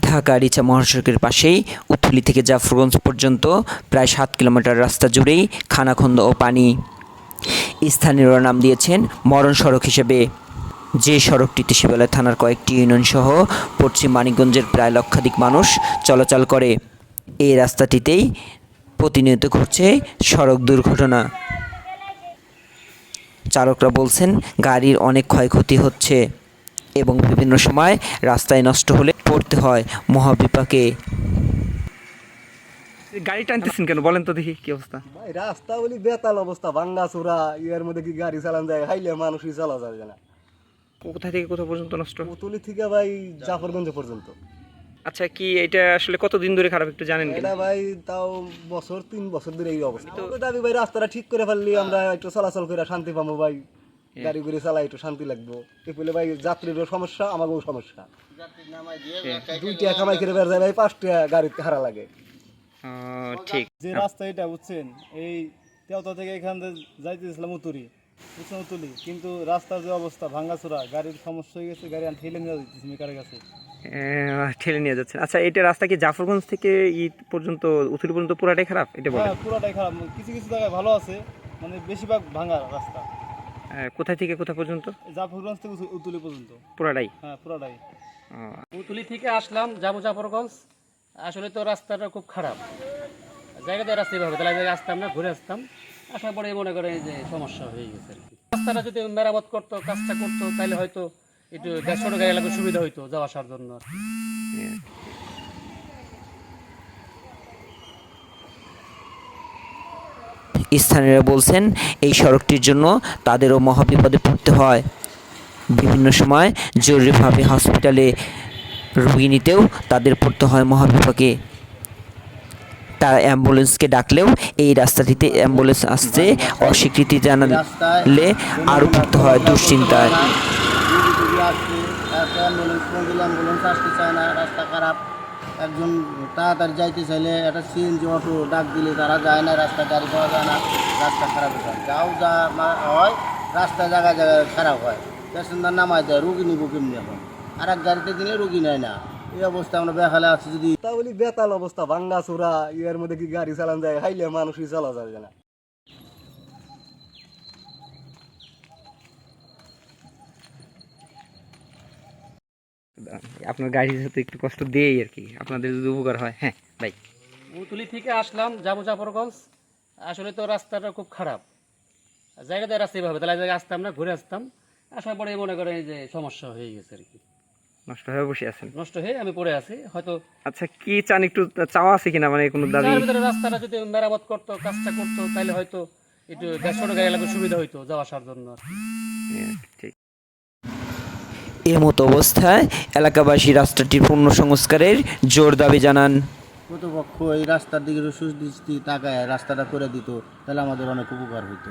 ঢাকা রিচা মহাসড়কের পাশেই উথুলি থেকে জাফরগঞ্জ পর্যন্ত প্রায় সাত কিলোমিটার রাস্তা জুড়েই খানাখন্দ ও পানি। স্থানীয়রা নাম দিয়েছেন মরণ সড়ক হিসেবে। যে সড়কটিতে শিবালয় থানার কয়েকটি ইউনিয়ন সহ পশ্চিম মানিকগঞ্জের প্রায় লক্ষাধিক মানুষ চলাচল করে। এই রাস্তাটিতেই প্রতিনিয়ত ঘটছে সড়ক দুর্ঘটনা। চালকরা বলছেন, গাড়ির অনেক ক্ষয়ক্ষতি হচ্ছে। এবং বিভিন্ন সময় রাস্তায় নষ্ট হলে পড়তে হয় মহাবিপাকে। গাড়ি টানতেছেন কেন? বলেন তো দেখি কি অবস্থা। ভাই রাস্তা বলি বেতাল অবস্থা ভাঙ্গা চূড়া ইয়ার মধ্যে কি গাড়ি চালান যায় হাইলে মানুষই চালা যাবে না। কোথা থেকে কোথা পর্যন্ত নষ্ট? পুতুলি থেকে ভাই জাফরগঞ্জ পর্যন্ত। আচ্ছা কি এটা আসলে কতদিন ধরে খারাপ একটু জানেন কি এটা ভাই তাও বছর তিন বছর ধরে এই অবস্থা। তো দাবি ভাই রাস্তাটা ঠিক করে ফেললি আমরা একটু চলাচল করে শান্তি পাবো ভাই। গাড়ি গুড়ি চালাই একটু শান্তি লাগবো। এ বলে ভাই যাত্রীরও সমস্যা আমাকেও সমস্যা। দুইটা কামাই করে বের যায় ভাই পাঁচটা গাড়িতে হারা লাগে। ঠিক। যে রাস্তা এটা বুঝছেন? এই তেওতা থেকে এখান থেকে যাইতেছিলাম উতুরি বুঝছেন উতুলি কিন্তু রাস্তার যে অবস্থা ভাঙ্গাচোরা গাড়ির সমস্যা হয়ে গেছে গাড়ি আমি ঠেলে নিয়ে দিতেছি মেকারের কাছে। আহ, ঠেলে নিয়ে যাচ্ছে। আচ্ছা এটা রাস্তা কি জাফরগঞ্জ থেকে ঈদ পর্যন্ত উথুলি পর্যন্ত পুরাটাই খারাপ? এটা বলেন। হ্যাঁ খারাপ। কিছু কিছু জায়গায় ভালো আছে মানে বেশিরভাগ ভাঙ্গা রাস্তা। কোথায় থেকে কোথা পর্যন্ত? জাফরগঞ্জ থেকে উতুলি পর্যন্ত। পুরাটাই হ্যাঁ পুরোটাই পুতুলি থেকে আসলাম যাব জাফরগঞ্জ। আসলে তো রাস্তাটা খুব খারাপ। জায়গাতে রাস্তা এভাবে তাহলে জায়গায় আসতাম না ঘুরে আসতাম। আসার পরে মনে করেন যে সমস্যা হয়ে গেছে রাস্তাটা যদি মেরামত করতো কাজটা করতো তাহলে হয়তো একটু গ্যাস ছোটো গাড়ি লাগবে সুবিধা হইতো যাওয়া আসার জন্য আর কি। স্থানীয়রা বলছেন, এই সড়কটির জন্য তাদেরও মহাবিপদে পড়তে হয়। বিভিন্ন সময় জরুরিভাবে হসপিটালে রোগী নিতেও তাদের পড়তে হয় মহাবিপাকে তারা অ্যাম্বুলেন্সকে ডাকলেও এই রাস্তাটিতে অ্যাম্বুলেন্স আসতে অস্বীকৃতি জানালে আরও পড়তে হয় দুশ্চিন্তায়। রাস্তা খারাপ একজন তাড়াতাড়ি যাইতে চাইলে একটা সিএনজি অটো ডাক দিলে তারা যায় না, রাস্তা গাড়ি পাওয়া যায় না, রাস্তা খারাপ হয়ে যায়। যাও যা হয়, রাস্তা জায়গায় জায়গায় খারাপ হয়। প্যাসেঞ্জার নামায় দেয়, রুগী নিব কেমনি এখন? আর এক গাড়িতে দিলে রুগী নেয় না। এই অবস্থা আমরা বেহালে আছি যদি তা বলি বেতাল অবস্থা ভাঙ্গা চোরা ইয়ের মধ্যে কি গাড়ি চালান যায়, হাইলে মানুষই চালা যায় না। আপনার গাড়ি যেহেতু একটু কষ্ট দেয় আর কি। আপনাদের যদি উপকার হয় হ্যাঁ ভাই। পুতুলি থেকে আসলাম যাব জাফরগঞ্জ। আসলে তো রাস্তাটা খুব খারাপ। জায়গাতে রাস্তা এভাবে তাহলে জায়গায় আসতাম না ঘুরে আসতাম। আসার পরে মনে করেন যে সমস্যা হয়ে গেছে আর কি। নষ্ট হয়ে বসে আছেন। নষ্ট হয়ে আমি পড়ে আছি হয়তো আচ্ছা কি চান একটু চাওয়া আছে কিনা? মানে কোনো দাবি? ভিতরে রাস্তাটা যদি মেরামত করতো কাজটা করতো তাহলে হয়তো একটু ছোটো গাড়ি লাগবে সুবিধা হইতো যাওয়া আসার জন্য আর কি মতো অবস্থায় এলাকাবাসী রাস্তাটির পূর্ণ সংস্কারের জোর দাবি জানান। কর্তৃপক্ষ এই রাস্তার দিকে সুদৃষ্টি তাকায়, রাস্তাটা করে দিত, তাহলে আমাদের অনেক উপকার হইতো।